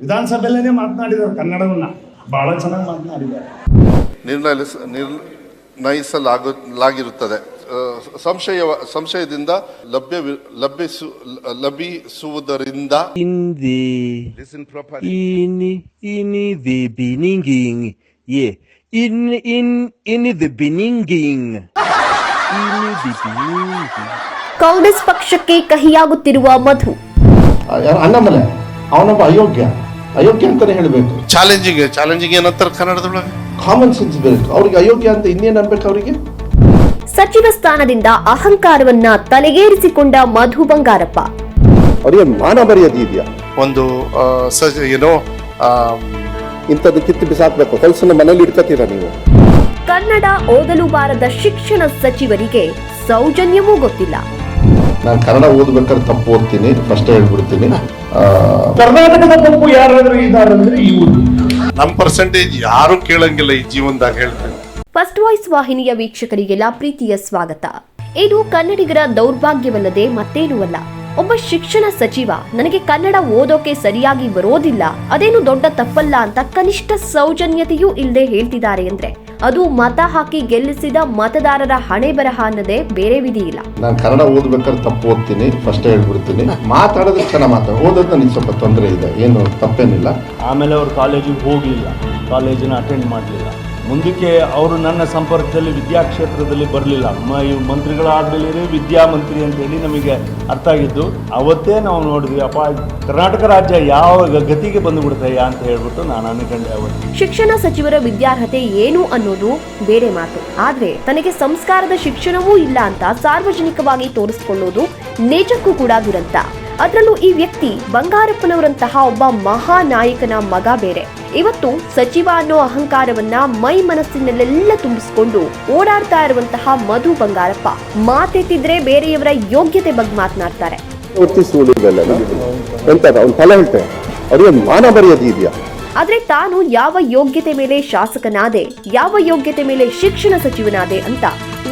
ವಿಧಾನಸಭೆಯಲ್ಲೇ ಮಾತನಾಡಿದ್ದಾರೆ ಕನ್ನಡವನ್ನ. ಬಹಳ ಚೆನ್ನಾಗಿ ಮಾತನಾಡಿದ್ದಾರೆ. ನಿರ್ಣಯಿಸ ನಿರ್ಣಯಿಸಲಾಗಿರುತ್ತದೆ ಸಂಶಯ ಸಂಶಯದಿಂದ ಲಭ್ಯ ಲಭ್ಯಿಸು ಲಭಿಸುವುದರಿಂದ. ಕಾಂಗ್ರೆಸ್ ಪಕ್ಷಕ್ಕೆ ಕಹಿಯಾಗುತ್ತಿರುವ ಮಧು. ಅವನೊಬ್ಬ ಅಯೋಗ್ಯ. ಅಯೋಗ್ಯ ಅಂತಾನೆ ಹೇಳಬೇಕು. ಚಾಲೆಂಜಿಂಗ್ ಚಾಲೆಂಜಿಂಗ್ ಏನಂತಾರೆ ಕನ್ನಡದೊಳಗೆ? ಕಾಮನ್ ಸೆನ್ಸ್ ಬೇಕು ಅವ್ರಿಗೆ ಅಯೋಗ್ಯ ಅಂತ ಇನ್ನೇನ್ ಅನ್ಬೇಕು ಅವರಿಗೆ? ಸಚಿವ ಸ್ಥಾನದಿಂದ ಅಹಂಕಾರವನ್ನ ತಲೆಗೇರಿಸಿಕೊಂಡ ಮಧು ಬಂಗಾರಪ್ಪ. ಅವರಿಗೆ ಮಾನ ಮರ್ಯಾದೆ ಇದೆಯಾ? ಒಂದು ಏನೋ ಇಂಥದ್ದು ಕಿತ್ತು ಬಿಸಾಕ್ಬೇಕು. ಹೊಲಸನ್ನ ಮನೇಲಿ ಇಟ್ಕೋತೀರಾ ನೀವು? ಕನ್ನಡ ಓದಲು ಬಾರದ ಶಿಕ್ಷಣ ಸಚಿವರಿಗೆ ಸೌಜನ್ಯವೂ ಗೊತ್ತಿಲ್ಲ. ನಾನು ಕನ್ನಡ ಓದ್ಬೇಕಾದ್ರೆ ತಪ್ಪು ಓದ್ತೀನಿ ಫಸ್ಟ್ ಹೇಳ್ಬಿಡ್ತೀನಿ. ಕರ್ನಾಟಕದ ತಪ್ಪು ಯಾರಾದ್ರೂ ಇದಾರಂದ್ರೆ ಅಂದ್ರೆ ಇವರು. ನಮ್ಮ ಪರ್ಸೆಂಟೇಜ್ ಯಾರು ಕೇಳಂಗಿಲ್ಲ ಈ ಜೀವನದಾಗ ಹೇಳ್ತೀನಿ. ಫಸ್ಟ್ ವಾಯ್ಸ್ ವಾಹಿನಿಯ ವೀಕ್ಷಕರಿಗೆಲ್ಲ ಪ್ರೀತಿಯ ಸ್ವಾಗತ. ಇದು ಕನ್ನಡಿಗರ ದೌರ್ಭಾಗ್ಯವಲ್ಲದೆ ಮತ್ತೇನೂ ಅಲ್ಲ. ಒಬ್ಬ ಶಿಕ್ಷಣ ಸಚಿವ ನನಗೆ ಕನ್ನಡ ಓದೋಕೆ ಸರಿಯಾಗಿ ಬರೋದಿಲ್ಲ. ಅದೇನು ದೊಡ್ಡ ತಪ್ಪಲ್ಲ ಅಂತ ಕನಿಷ್ಠ ಸೌಜನ್ಯತೆಯೂ ಇಲ್ಲದೆ ಹೇಳ್ತಿದ್ದಾರೆ ಅಂದ್ರೆ. ಅದು ಮತ ಹಾಕಿ ಗೆಲ್ಲಿಸಿದ ಮತದಾರರ ಹಣೆ ಬರಹ ಅನ್ನದೇ ಬೇರೆ ವಿಧಿ ಇಲ್ಲ. ನಾನು ಕನ್ನಡ ಓದ್ಬೇಕಾದ್ರೆ ತಪ್ಪು ಓದ್ತೀನಿ ಫಸ್ಟ್ ಹೇಳ್ಬಿಡ್ತೀನಿ. ಮಾತಾಡೋದಕ್ಕೆ ಚೆನ್ನಾಗಿ ಮಾತಾಡ ಓದೋದ್ ನನಗೆ ಸ್ವಲ್ಪ ತೊಂದರೆ ಇದೆ ಏನು ತಪ್ಪೇನಿಲ್ಲ. ಆಮೇಲೆ ಅವ್ರು ಕಾಲೇಜಿಗೆ ಹೋಗಲಿಲ್ಲ ಕಾಲೇಜಿನ ಅಟೆಂಡ್ ಮಾಡಲಿಲ್ಲ. ಮುಂದಕ್ಕೆ ಅವರು ನನ್ನ ಸಂಪರ್ಕದಲ್ಲಿ ವಿದ್ಯಾ ಕ್ಷೇತ್ರದಲ್ಲಿ ಬರಲಿಲ್ಲ. ಮಂತ್ರಿಗಳಾದ್ಮೇಲೆ ವಿದ್ಯಾಮಂತ್ರಿ ಅಂತ ಹೇಳಿ ನಮಗೆ ಅರ್ಥ ಆಗಿದ್ದು, ಅವತ್ತೇ ನಾವು ನೋಡಿದ್ವಿ, ಅಪ್ಪ, ಕರ್ನಾಟಕ ರಾಜ್ಯ ಯಾವ ಗತಿಗೆ ಬಂದುಬಿಡ್ತಯ್ಯ ಅಂತ ಹೇಳ್ಬಿಟ್ಟು ನಾನು ಅನ್ಕೊಂಡೆ ಅವತ್ತು. ಶಿಕ್ಷಣ ಸಚಿವರ ವಿದ್ಯಾರ್ಹತೆ ಏನು ಅನ್ನೋದು ಬೇರೆ ಮಾತು. ಆದ್ರೆ ತನಗೆ ಸಂಸ್ಕಾರದ ಶಿಕ್ಷಣವೂ ಇಲ್ಲ ಅಂತ ಸಾರ್ವಜನಿಕವಾಗಿ ತೋರಿಸಿಕೊಳ್ಳೋದು ನಿಜಕ್ಕೂ ಕೂಡ ದುರಂತ. ಅದರಲ್ಲೂ ಈ ವ್ಯಕ್ತಿ ಬಂಗಾರಪ್ಪನವರಂತಹ ಒಬ್ಬ ಮಹಾನಾಯಕನ ಮಗ ಬೇರೆ. ಇವತ್ತು ಸಚಿವ ಅನ್ನೋ ಅಹಂಕಾರವನ್ನ ಮೈ ಮನಸ್ಸಿನಲ್ಲೆಲ್ಲ ತುಂಬಿಸಿಕೊಂಡು ಓಡಾಡ್ತಾ ಇರುವಂತಹ ಮಧು ಬಂಗಾರಪ್ಪ. ಮಾತೆತ್ತಿದ್ರೆ ಬೇರೆಯವರ ಯೋಗ್ಯತೆ ಬಗ್ಗೆ ಮಾತನಾಡ್ತಾರೆ. ಆದ್ರೆ ತಾನು ಯಾವ ಯೋಗ್ಯತೆ ಮೇಲೆ ಶಾಸಕನಾದೆ ಯಾವ ಯೋಗ್ಯತೆ ಮೇಲೆ ಶಿಕ್ಷಣ ಸಚಿವನಾದೆ ಅಂತ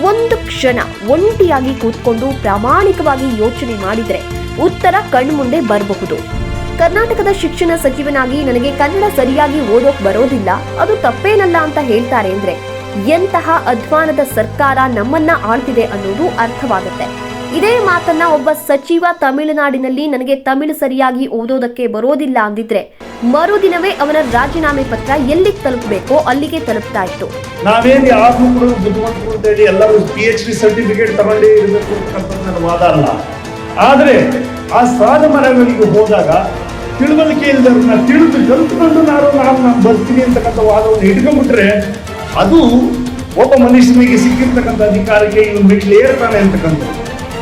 ಒಂದು ಕ್ಷಣ ಒಂಟಿಯಾಗಿ ಕೂತ್ಕೊಂಡು ಪ್ರಾಮಾಣಿಕವಾಗಿ ಯೋಚನೆ ಮಾಡಿದ್ರೆ ಉತ್ತರ ಕಣ್ಮುಂದೆ ಬರಬಹುದು. ಕರ್ನಾಟಕದ ಶಿಕ್ಷಣ ಸಚಿವನಾಗಿ ನನಗೆ ಕನ್ನಡ ಸರಿಯಾಗಿ ಓದೋಕ್ ಬರೋದಿಲ್ಲ, ಅದು ತಪ್ಪೇನಲ್ಲ ಅಂತ ಹೇಳ್ತಾರೆ ಅಂದ್ರೆ, ಎಂತಹ ಅಧ್ವಾನದ ಸರ್ಕಾರ ನಮ್ಮನ್ನ ಆಳ್ತಿದೆ ಅನ್ನೋದು ಅರ್ಥವಾಗುತ್ತೆ. ಇದೇ ಮಾತನ್ನ ಒಬ್ಬ ಸಚಿವ ತಮಿಳುನಾಡಿನಲ್ಲಿ ನನಗೆ ತಮಿಳು ಸರಿಯಾಗಿ ಓದೋದಕ್ಕೆ ಬರೋದಿಲ್ಲ ಅಂದಿದ್ರೆ, ಮರುದಿನವೇ ಅವನ ರಾಜೀನಾಮೆ ಪತ್ರ ಎಲ್ಲಿಗೆ ತಲುಪಬೇಕೋ ಅಲ್ಲಿಗೆ ತಲುಪ್ತಾ ಇತ್ತು. ನಾವೇನು ಯಾರು ಅಂತ ಹೇಳಿ ಎಲ್ಲರೂ ಪಿ ಎಚ್ ಡಿ ಸರ್ಟಿಫಿಕೇಟ್ ತಗೊಂಡೇ ಇರಬೇಕು ವಾದ ಅಲ್ಲ. ಆದ್ರೆ ಆ ಸಾಲ ಮರಗಳಿಗೆ ಹೋದಾಗ ತಿಳುವಳಿಕೆ ಇಲ್ಲದವ್ರನ್ನ ತಿಳಿದು ಕಲ್ತ್ಕೊಂಡು ನಾನು ನಾನು ನಾನು ಬರ್ತೀನಿ ಅಂತಕ್ಕಂಥ ವಾದವನ್ನು ಹಿಡ್ಕೊಂಡ್ಬಿಟ್ರೆ ಅದು ಒಬ್ಬ ಮನುಷ್ಯನಿಗೆ ಸಿಕ್ಕಿರ್ತಕ್ಕಂಥ ಅಧಿಕಾರಕ್ಕೆ ಇವನು ಮೆಟ್ಲು ಏರ್ತಾನೆ ಅಂತಕ್ಕಂಥದ್ದು.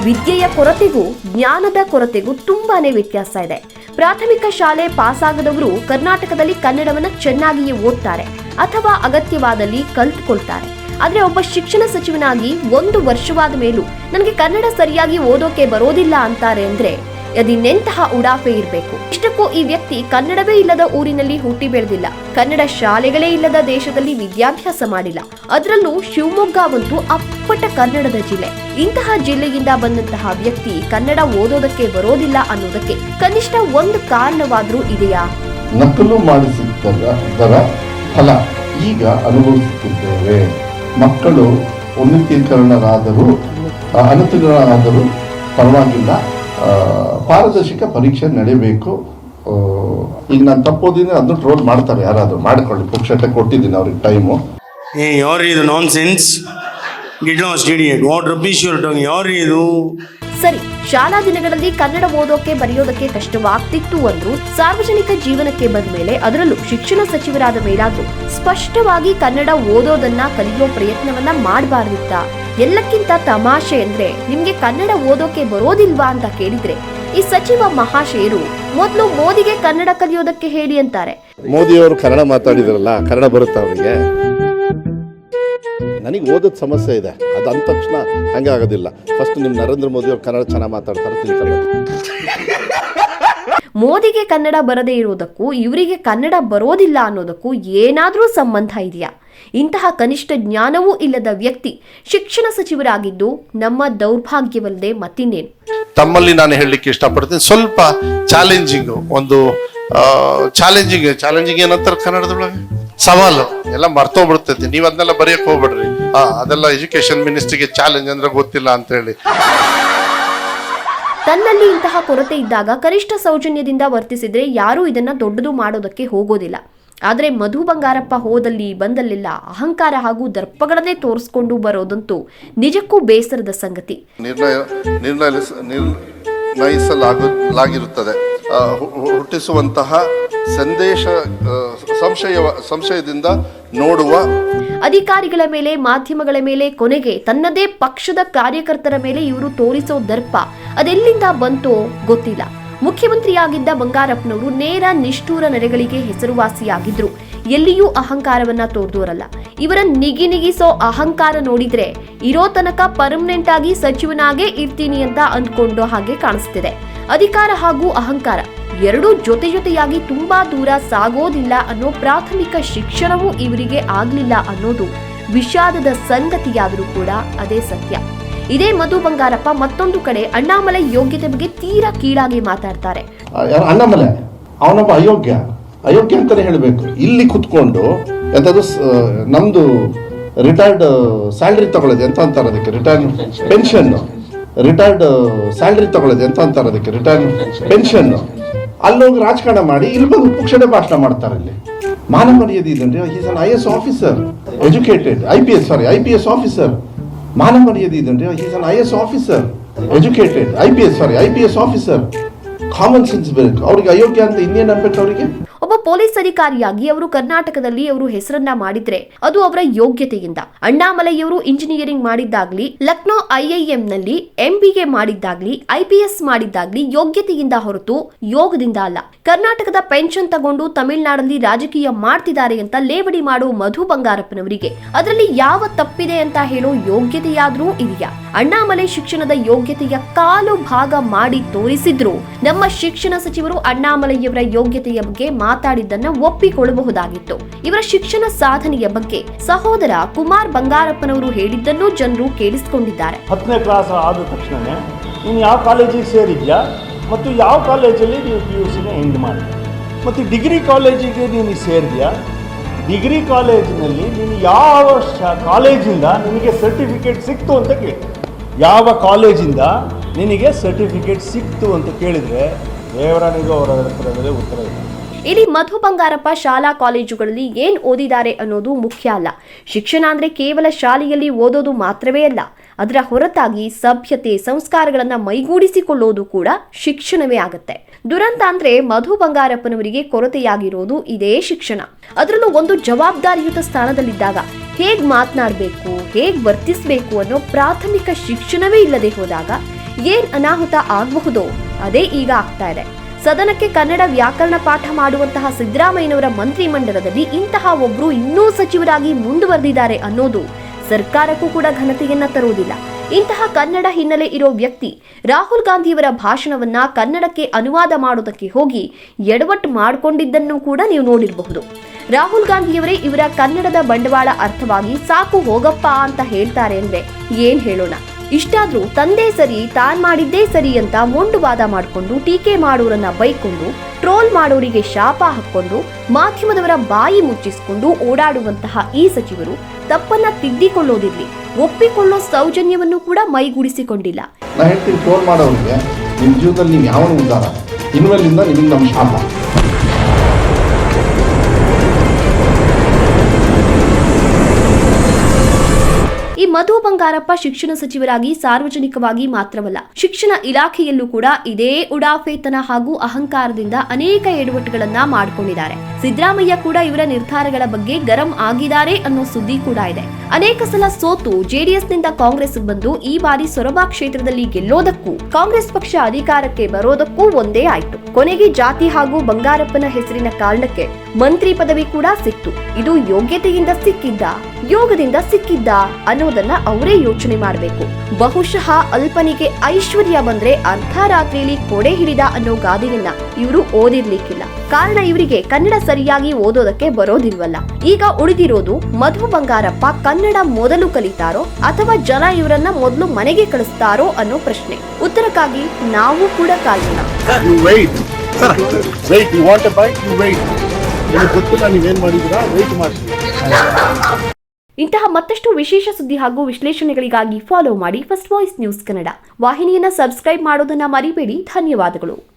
ವಿದ್ಯೆಯ ಕೊರತೆಗೂ ಜ್ಞಾನದ ಕೊರತೆಗೂ ತುಂಬಾನೇ ವ್ಯತ್ಯಾಸ ಇದೆ. ಪ್ರಾಥಮಿಕ ಶಾಲೆ ಪಾಸಾಗದವರು ಕರ್ನಾಟಕದಲ್ಲಿ ಕನ್ನಡವನ್ನು ಚೆನ್ನಾಗಿಯೇ ಓದ್ತಾರೆ ಅಥವಾ ಅಗತ್ಯವಾದಲ್ಲಿ ಕಲ್ತ್ಕೊಳ್ತಾರೆ. ಆದ್ರೆ ಒಬ್ಬ ಶಿಕ್ಷಣ ಸಚಿವನಾಗಿ ಒಂದು ವರ್ಷವಾದ ಮೇಲೂ ನನಗೆ ಕನ್ನಡ ಸರಿಯಾಗಿ ಓದೋಕೆ ಬರೋದಿಲ್ಲ ಅಂತಾರೆ ಅಂದ್ರೆ ಅದಿನ್ನೆಂತಹ ಉಡಾಫೆ ಇರಬೇಕು. ಇಷ್ಟಕ್ಕೂ ಈ ವ್ಯಕ್ತಿ ಕನ್ನಡವೇ ಇಲ್ಲದ ಊರಿನಲ್ಲಿ ಹುಟ್ಟಿ ಬೆಳೆದಿಲ್ಲ. ಕನ್ನಡ ಶಾಲೆಗಳೇ ಇಲ್ಲದ ದೇಶದಲ್ಲಿ ವಿದ್ಯಾಭ್ಯಾಸ ಮಾಡಿಲ್ಲ. ಅದರಲ್ಲೂ ಶಿವಮೊಗ್ಗ ಒಂದು ಅಪ್ಪಟ ಕನ್ನಡದ ಜಿಲ್ಲೆ. ಇಂತಹ ಜಿಲ್ಲೆಯಿಂದ ಬಂದಂತಹ ವ್ಯಕ್ತಿ ಕನ್ನಡ ಓದೋದಕ್ಕೆ ಬರೋದಿಲ್ಲ ಅನ್ನೋದಕ್ಕೆ ಕನಿಷ್ಠ ಒಂದು ಕಾರಣವಾದ್ರೂ ಇದೆಯಾ? ನಕಲು ಮಾಡಿಸಿದ್ದರ ಫಲ ಈಗ ಅನುಭವಿಸುತ್ತಿದ್ದೇವೆ. ಮಕ್ಕಳು ಉನ್ನತೀಕರಣರಾದರೂ ಆ, ಅನುತ್ತೀರ್ಣರಾದರೂ ಪರವಾಗಿಲ್ಲ. ಪಾರದರ್ಶಕ ಪರೀಕ್ಷೆ ನಡೆಯಬೇಕು. ಈಗ ನಾನು ತಪ್ಪೋದಿನ ಅದನ್ನು ಟ್ರೋಲ್ ಮಾಡ್ತಾರೆ ಯಾರಾದರೂ. ಮಾಡ್ಕೊಳ್ಳಿ ಪುಕ್ಷಟೆ ಕೊಟ್ಟಿದ್ದೀನಿ ಅವ್ರಿಗೆ ಟೈಮು ಏ ಯಾರು ಇದು nonsense ಗಿಡ್ idiot what rubbish your tongue ಯಾರು ಇದು? ಸರಿ, ಶಾಲಾ ದಿನಗಳಲ್ಲಿ ಕನ್ನಡ ಓದೋಕೆ ಬರೆಯೋದಕ್ಕೆ ಕಷ್ಟವಾಗ್ತಿತ್ತು ಅಂದ್ರು ಸಾರ್ವಜನಿಕ ಜೀವನಕ್ಕೆ ಬಂದ ಮೇಲೆ ಅದರಲ್ಲೂ ಶಿಕ್ಷಣ ಸಚಿವರಾದ ಮೇಲಾದ್ರೂ ಸ್ಪಷ್ಟವಾಗಿ ಕನ್ನಡ ಓದೋದನ್ನ ಕಲಿಯೋ ಪ್ರಯತ್ನವನ್ನ ಮಾಡಬಾರ್ದಿತ್ತ. ಎಲ್ಲಕ್ಕಿಂತ ತಮಾಷೆ ಅಂದ್ರೆ ನಿಮ್ಗೆ ಕನ್ನಡ ಓದೋಕೆ ಬರೋದಿಲ್ವಾ ಅಂತ ಕೇಳಿದ್ರೆ ಈ ಸಚಿವ ಮಹಾಶಯರು ಮೊದಲು ಮೋದಿಗೆ ಕನ್ನಡ ಕಲಿಯೋದಕ್ಕೆ ಹೇಳಿ ಅಂತಾರೆ. ಮೋದಿಯವರು ಕನ್ನಡ ಮಾತಾಡಿದ್ರಲ್ಲ, ಕನ್ನಡ ಬರುತ್ತಾ ಅವರಿಗೆ? ನನಗೆ ಓದೋದು ಸಮಸ್ಯೆ ಇದೆ. ಅದು ಅಂದ ತಕ್ಷಣ ಹಂಗೆ ಆಗೋದಿಲ್ಲ. ಫಸ್ಟ್ ನಿಮ್ಮ ನರೇಂದ್ರ ಮೋದಿ ಅವ್ರು ಕನ್ನಡ ಚೆನ್ನಾಗಿ ಮಾತಾಡ್ತಾರೆ ತಿಳ್ಕೊಳ್ಳೋದು ಮೋದಿಗೆ ಕನ್ನಡ ಬರದೇ ಇರುವುದಕ್ಕೂ ಇವರಿಗೆ ಕನ್ನಡ ಬರೋದಿಲ್ಲ ಅನ್ನೋದಕ್ಕೂ ಏನಾದರೂ ಸಂಬಂಧ ಇದೆಯಾ? ಇಂತಹ ಕನಿಷ್ಠ ಜ್ಞಾನವೂ ಇಲ್ಲದ ವ್ಯಕ್ತಿ ಶಿಕ್ಷಣ ಸಚಿವರಾಗಿದ್ದು ನಮ್ಮ ದೌರ್ಭಾಗ್ಯವಲ್ಲದೆ ಮತ್ತಿನ್ನೇನು? ತಮ್ಮಲ್ಲಿ ನಾನು ಹೇಳಲಿಕ್ಕೆ ಇಷ್ಟಪಡ್ತೀನಿ ಸ್ವಲ್ಪ ಚಾಲೆಂಜಿಂಗ್ ಒಂದು ಚಾಲೆಂಜಿಂಗ್ ಚಾಲೆಂಜಿಂಗ್ ಏನಂತಾರೆ ಕನ್ನಡದೊಳಗೆ ಸವಾಲು. ಎಲ್ಲ ಮರ್ತೋಗ್ಬಿಡ್ತೈತಿ. ನೀವ್ ಅದನ್ನೆಲ್ಲ ಬರೆಯಕ್ ಹೋಗ್ಬಿಡ್ರಿ. ಹಾ ಅದೆಲ್ಲ ಎಜುಕೇಶನ್ ಮಿನಿಸ್ಟ್ರಿಗೆ ಚಾಲೆಂಜ್ ಅಂದ್ರೆ ಗೊತ್ತಿಲ್ಲ ಅಂತ ಹೇಳಿ ತನ್ನಲ್ಲಿ ಇಂತಹ ಕೊರತೆ ಇದ್ದಾಗ ಕನಿಷ್ಠ ಸೌಜನ್ಯದಿಂದ ವರ್ತಿಸಿದ್ರೆ ಯಾರೂ ಇದನ್ನ ದೊಡ್ಡದು ಮಾಡೋದಕ್ಕೆ ಹೋಗೋದಿಲ್ಲ. ಆದರೆ ಮಧು ಬಂಗಾರಪ್ಪ ಹೋದಲ್ಲಿ ಬಂದಲ್ಲಿಲ್ಲ ಅಹಂಕಾರ ಹಾಗೂ ದರ್ಪಗಳನ್ನೇ ತೋರಿಸ್ಕೊಂಡು ಬರೋದಂತೂ ನಿಜಕ್ಕೂ ಬೇಸರದ ಸಂಗತಿ. ನಿರ್ಣಯ ನಿರ್ಣಯಿಸ ನಿರ್ಣಯಿಸಲಾಗಿರುತ್ತದೆ ಹುಟ್ಟಿಸುವಂತಹ ಸಂದೇಶ ಸಂಶಯ ಸಂಶಯದಿಂದ ನೋಡುವ ಅಧಿಕಾರಿಗಳ ಮೇಲೆ, ಮಾಧ್ಯಮಗಳ ಮೇಲೆ, ಕೊನೆಗೆ ತನ್ನದೇ ಪಕ್ಷದ ಕಾರ್ಯಕರ್ತರ ಮೇಲೆ ಇವರು ತೋರಿಸೋ ದರ್ಪ ಅದೆಲ್ಲಿಂದ ಬಂತೋ ಗೊತ್ತಿಲ್ಲ. ಮುಖ್ಯಮಂತ್ರಿಯಾಗಿದ್ದ ಬಂಗಾರಪ್ಪನವರು ನೇರ ನಿಷ್ಠೂರ ನಡೆಗಳಿಗೆ ಹೆಸರುವಾಸಿಯಾಗಿದ್ರು. ಎಲ್ಲಿಯೂ ಅಹಂಕಾರವನ್ನ ತೋರ್ದೋರಲ್ಲ. ಇವರ ನಿಗಿ ನಿಗಿಸೋ ಅಹಂಕಾರ ನೋಡಿದ್ರೆ ಇರೋ ತನಕ ಪರ್ಮನೆಂಟ್ ಆಗಿ ಸಚಿವನಾಗೇ ಇರ್ತೀನಿ ಅಂತ ಅಂದ್ಕೊಂಡೋ ಹಾಗೆ ಕಾಣಿಸ್ತಿದೆ. ಅಧಿಕಾರ ಹಾಗೂ ಅಹಂಕಾರ. ಎರಡೂ ಜೊತೆ ಜೊತೆಯಾಗಿ ತುಂಬಾ ದೂರ ಸಾಗೋದಿಲ್ಲ ಅನ್ನೋ ಪ್ರಾಥಮಿಕ ಶಿಕ್ಷಣವೂ ಇವರಿಗೆ ಆಗಲಿಲ್ಲ ಅನ್ನೋದು ವಿಷಾದದ ಸಂಗತಿಯಾದರೂ ಕೂಡ ಅದೇ ಸತ್ಯ. ಇದೇ ಮಧು ಬಂಗಾರಪ್ಪ ಮತ್ತೊಂದು ಕಡೆ ಅಣ್ಣಾಮಲೈ ಯೋಗ್ಯತೆ ಬಗ್ಗೆ ತೀರಾ ಕೀಳಾಗಿ ಮಾತಾಡ್ತಾರೆ. ಅಣ್ಣಾಮಲೆ? ಅವನೊಬ್ಬ ಅಯೋಗ್ಯ. ಅಯೋಗ್ಯ ಅಂತಾನೆ ಹೇಳಬೇಕು. ಇಲ್ಲಿ ಕುತ್ಕೊಂಡು ಎಂಥದ್ದು ಸ- ನಮ್ದು ರಿಟೈರ್ಡ್ ಸ್ಯಾಲ್ರಿ ತಗೊಳ್ಳೋದು ಎಂತ ಅಂತಾರೆ ಅದಕ್ಕೆ? ರಿಟೈರ್ಡ್ ಪೆನ್ಷನ್ ರಿಟೈರ್ಡ್ ಸ್ಯಾಲ್ರಿ ತಗೊಳ್ಳೋದು ಎಂತ ಅಂತಾರೆ ಅದಕ್ಕೆ? ರಿಟೈರ್ಡ್ ಪೆನ್ಷನ್ ಅಲ್ಲೋಗಿ ರಾಜಕಾರಣ ಮಾಡಿ, ಇಲ್ಲಿ ಬಂದು ಉಪಕ್ಷಣೆ ಭಾಷಣ ಮಾಡ್ತಾರೆ ಅಲ್ಲಿ ಮಾನ ಮರ್ಯಾದೆ ಇದೆ is an I S officer educated I P S sorry I P S officer ಮಾನ ಮರ್ಯಾದೆ ಇದೆ is an I S officer educated I P S sorry I P S officer common sense ಬೇಕು. ಅವ್ರಿಗೆ ಅಯೋಗ್ಯ ಅಂತ ಇನ್ನೇನು ಅನ್ಬೇಕು ಅವರಿಗೆ? ಒಬ್ಬ ಪೊಲೀಸ್ ಅಧಿಕಾರಿಯಾಗಿ ಅವರು ಕರ್ನಾಟಕದಲ್ಲಿ ಅವರು ಹೆಸರನ್ನ ಮಾಡಿದ್ರೆ ಅದು ಅವರ ಯೋಗ್ಯತೆಯಿಂದ. ಅಣ್ಣಾಮಲೈಯವರು ಇಂಜಿನಿಯರಿಂಗ್ ಮಾಡಿದ್ದಾಗ್ಲಿ, ಲಕ್ನೋ ಐಐಎಂ ನಲ್ಲಿ ಎಂಬಿಎ ಮಾಡಿದ್ದಾಗ್ಲಿ ಐಪಿಎಸ್ ಮಾಡಿದ್ದಾಗ್ಲಿ ಯೋಗ್ಯತೆಯಿಂದ ಹೊರತು ಯೋಗದಿಂದ ಅಲ್ಲ. ಕರ್ನಾಟಕದ ಪೆನ್ಷನ್ ತಗೊಂಡು ತಮಿಳುನಾಡಲ್ಲಿ ರಾಜಕೀಯ ಮಾಡ್ತಿದ್ದಾರೆ ಅಂತ ಲೇವಡಿ ಮಾಡೋ ಮಧು ಬಂಗಾರಪ್ಪನವರಿಗೆ ಅದರಲ್ಲಿ ಯಾವ ತಪ್ಪಿದೆ ಅಂತ ಹೇಳೋ ಯೋಗ್ಯತೆಯಾದ್ರೂ ಇದೆಯಾ? ಅಣ್ಣಾಮಲೈ ಶಿಕ್ಷಣದ ಯೋಗ್ಯತೆಯ ಕಾಲು ಭಾಗ ಮಾಡಿ ತೋರಿಸಿದ್ರು. ನಮ್ಮ ಶಿಕ್ಷಣ ಸಚಿವರು ಅಣ್ಣಾಮಲೈಯವರ ಯೋಗ್ಯತೆಯ ಬಗ್ಗೆ ಮಾತಾಡಿದ್ದನ್ನ ಒಪ್ಪಿಕೊಳ್ಳಬಹುದಾಗಿತ್ತು. ಇವರ ಶಿಕ್ಷಣ ಸಾಧನೆಯ ಬಗ್ಗೆ ಸಹೋದರ ಕುಮಾರ್ ಬಂಗಾರಪ್ಪನವರು ಹೇಳಿದ್ದನ್ನು ಜನರು ಕೇಳಿಸಿಕೊಂಡಿದ್ದಾರೆ. ಹತ್ತನೇ ಕ್ಲಾಸ್ ಆದ ತಕ್ಷಣ ನೀನು ಯಾವ ಕಾಲೇಜಿಗೆ ಸೇರಿದ್ಯಾ? ಮತ್ತು ಯಾವ ಕಾಲೇಜಲ್ಲಿ ನೀವು ಪಿ ಯು ಸಿನ ಎಂಡ್ ಮಾಡಿದೆ ಮತ್ತು ಡಿಗ್ರಿ ಕಾಲೇಜಿಗೆ ನೀನು ಸೇರಿದ್ಯಾ? ಡಿಗ್ರಿ ಕಾಲೇಜಿನಲ್ಲಿ ನೀನು ಯಾವ ಕಾಲೇಜಿಂದ ನಿನಗೆ ಸರ್ಟಿಫಿಕೇಟ್ ಸಿಕ್ತು ಅಂತ ಕೇಳಿ. ಯಾವ ಕಾಲೇಜಿಂದ ನಿನಗೆ ಸರ್ಟಿಫಿಕೇಟ್ ಸಿಕ್ತು ಅಂತ ಕೇಳಿದರೆ ದೇವರಾಣಿಗೂ ಅವರ ಹತ್ರದಲ್ಲಿ ಉತ್ತರ ಇಲ್ಲ. ಇಲ್ಲಿ ಮಧು ಬಂಗಾರಪ್ಪ ಶಾಲಾ ಕಾಲೇಜುಗಳಲ್ಲಿ ಏನ್ ಓದಿದ್ದಾರೆ ಅನ್ನೋದು ಮುಖ್ಯ ಅಲ್ಲ. ಶಿಕ್ಷಣ ಅಂದ್ರೆ ಕೇವಲ ಶಾಲೆಯಲ್ಲಿ ಓದೋದು ಮಾತ್ರವೇ ಅಲ್ಲ. ಅದರ ಹೊರತಾಗಿ ಸಭ್ಯತೆ, ಸಂಸ್ಕಾರಗಳನ್ನ ಮೈಗೂಡಿಸಿಕೊಳ್ಳೋದು ಕೂಡ ಶಿಕ್ಷಣವೇ ಆಗುತ್ತೆ. ದುರಂತ ಅಂದ್ರೆ ಮಧು ಬಂಗಾರಪ್ಪನವರಿಗೆ ಕೊರತೆಯಾಗಿರೋದು ಇದೇ ಶಿಕ್ಷಣ. ಅದರಲ್ಲೂ ಒಂದು ಜವಾಬ್ದಾರಿಯುತ ಸ್ಥಾನದಲ್ಲಿದ್ದಾಗ ಹೇಗ್ ಮಾತನಾಡಬೇಕು, ಹೇಗ್ ವರ್ತಿಸಬೇಕು ಅನ್ನೋ ಪ್ರಾಥಮಿಕ ಶಿಕ್ಷಣವೇ ಇಲ್ಲದೆ ಹೋದಾಗ ಏನ್ ಅನಾಹುತ ಆಗಬಹುದೋ, ಅದೇ ಈಗ ಆಗ್ತಾ ಇದೆ. ಸದನಕ್ಕೆ ಕನ್ನಡ ವ್ಯಾಕರಣ ಪಾಠ ಮಾಡುವಂತಹ ಸಿದ್ದರಾಮಯ್ಯನವರ ಮಂತ್ರಿ ಮಂಡಲದಲ್ಲಿ ಇಂತಹ ಒಬ್ರು ಇನ್ನೂ ಸಚಿವರಾಗಿ ಮುಂದುವರೆದಿದ್ದಾರೆ ಅನ್ನೋದು ಸರ್ಕಾರಕ್ಕೂ ಕೂಡ ಘನತೆಯನ್ನ ತರುವುದಿಲ್ಲ. ಇಂತಹ ಕನ್ನಡ ಹಿನ್ನೆಲೆ ಇರೋ ವ್ಯಕ್ತಿ ರಾಹುಲ್ ಗಾಂಧಿಯವರ ಭಾಷಣವನ್ನ ಕನ್ನಡಕ್ಕೆ ಅನುವಾದ ಮಾಡೋದಕ್ಕೆ ಹೋಗಿ ಎಡವಟ್ಟು ಮಾಡಿಕೊಂಡಿದ್ದನ್ನು ಕೂಡ ನೀವು ನೋಡಿರಬಹುದು. ರಾಹುಲ್ ಗಾಂಧಿಯವರೇ ಇವರ ಕನ್ನಡದ ಬಂಡವಾಳ ಅರ್ಥವಾಗಿ ಸಾಕು ಹೋಗಪ್ಪ ಅಂತ ಹೇಳ್ತಾರೆ ಅಂದ್ರೆ ಏನ್ ಹೇಳೋಣ? ಇಷ್ಟಾದ್ರೂ ತಂದೆ ಸರಿ, ತಾನ್ ಮಾಡಿದ್ದೇ ಸರಿ ಅಂತ ಮೊಂಡು ವಾದ ಮಾಡಿಕೊಂಡು ಟೀಕೆ ಮಾಡೋರನ್ನ ಬೈಕೊಂಡು, ಟ್ರೋಲ್ ಮಾಡೋರಿಗೆ ಶಾಪ ಹಾಕೊಂಡು ಮಾಧ್ಯಮದವರ ಬಾಯಿ ಮುಚ್ಚಿಸಿಕೊಂಡು ಓಡಾಡುವಂತಹ ಈ ಸಚಿವರು ತಪ್ಪನ್ನ ತಿದ್ದಿಕೊಳ್ಳೋದಿರ್ಲಿ, ಒಪ್ಪಿಕೊಳ್ಳೋ ಸೌಜನ್ಯವನ್ನು ಕೂಡ ಮೈಗೂಡಿಸಿಕೊಂಡಿಲ್ಲ. ನಾನು ಹೇಳ್ತೀನಿ ಫೋನ್ ಮಾಡೋರಿಗೆ ನಿಮ್ಮ ಜೀವನದಲ್ಲಿ ಯಾವನು ಉದ್ದಾರ ಅಲ್ಲಿಂದ ನಿಮಗೆ ನಮ್ಮ ಶಾಪ. ಈ ಮಧು ಬಂಗಾರಪ್ಪ ಶಿಕ್ಷಣ ಸಚಿವರಾಗಿ ಸಾರ್ವಜನಿಕವಾಗಿ ಮಾತ್ರವಲ್ಲ, ಶಿಕ್ಷಣ ಇಲಾಖೆಯಲ್ಲೂ ಕೂಡ ಇದೇ ಉಡಾಫೇತನ ಹಾಗೂ ಅಹಂಕಾರದಿಂದ ಅನೇಕ ಎಡವಟ್ಟುಗಳನ್ನ ಮಾಡಿಕೊಂಡಿದ್ದಾರೆ. ಸಿದ್ದರಾಮಯ್ಯ ಕೂಡ ಇವರ ನಿರ್ಧಾರಗಳ ಬಗ್ಗೆ ಗರಂ ಆಗಿದ್ದಾರೆ ಅನ್ನೋ ಸುದ್ದಿ ಕೂಡ ಇದೆ. ಅನೇಕ ಸಲ ಸೋತು ಜೆಡಿಎಸ್ನಿಂದ ಕಾಂಗ್ರೆಸ್ ಬಂದು ಈ ಬಾರಿ ಸೊರಬ ಕ್ಷೇತ್ರದಲ್ಲಿ ಗೆಲ್ಲೋದಕ್ಕೂ, ಕಾಂಗ್ರೆಸ್ ಪಕ್ಷ ಅಧಿಕಾರಕ್ಕೆ ಬರೋದಕ್ಕೂ ಒಂದೇ ಆಯ್ತು. ಕೊನೆಗೆ ಜಾತಿ ಹಾಗೂ ಬಂಗಾರಪ್ಪನ ಹೆಸರಿನ ಕಾರಣಕ್ಕೆ ಮಂತ್ರಿ ಪದವಿ ಕೂಡ ಸಿಕ್ತು. ಇದು ಯೋಗ್ಯತೆಯಿಂದ ಸಿಕ್ಕಿದ್ದ, ಯೋಗದಿಂದ ಸಿಕ್ಕಿದ್ದ ಅನ್ನೋದನ್ನ ಅವರೇ ಯೋಚನೆ ಮಾಡಬೇಕು. ಬಹುಶಃ ಅಲ್ಪನಿಗೆ ಐಶ್ವರ್ಯ ಬಂದ್ರೆ ಅರ್ಧ ರಾತ್ರಿಯಲ್ಲಿ ಕೊಡೆ ಹಿಡಿದ ಅನ್ನೋ ಗಾದೆಯನ್ನ ಇವರು ಓದಿರ್ಲಿಕ್ಕಿಲ್ಲ. ಕಾರಣ ಇವರಿಗೆ ಕನ್ನಡ ಸರಿಯಾಗಿ ಓದೋದಕ್ಕೆ ಬರೋದಿಲ್ವಲ್ಲ. ಈಗ ಉಳಿದಿರೋದು ಮಧು ಬಂಗಾರಪ್ಪ ಕನ್ನಡ ಮೊದಲು ಕಲಿತಾರೋ ಅಥವಾ ಜನ ಇವರನ್ನ ಮೊದಲು ಮನೆಗೆ ಕಳಿಸ್ತಾರೋ ಅನ್ನೋ ಪ್ರಶ್ನೆ. ಉತ್ತರಕ್ಕಾಗಿ ನಾವು ಕೂಡ ಕಾಯೋಣ. ಇಂತಹ ಮತ್ತಷ್ಟು ವಿಶೇಷ ಸುದ್ದಿ ಹಾಗೂ ವಿಶ್ಲೇಷಣೆಗಳಿಗಾಗಿ ಫಾಲೋ ಮಾಡಿ ಫಸ್ಟ್ ವಾಯ್ಸ್ ನ್ಯೂಸ್ ಕನ್ನಡ ವಾಹಿನಿಯನ್ನ ಸಬ್ಸ್ಕ್ರೈಬ್ ಮಾಡೋದನ್ನ ಮರಿಬೇಡಿ. ಧನ್ಯವಾದಗಳು.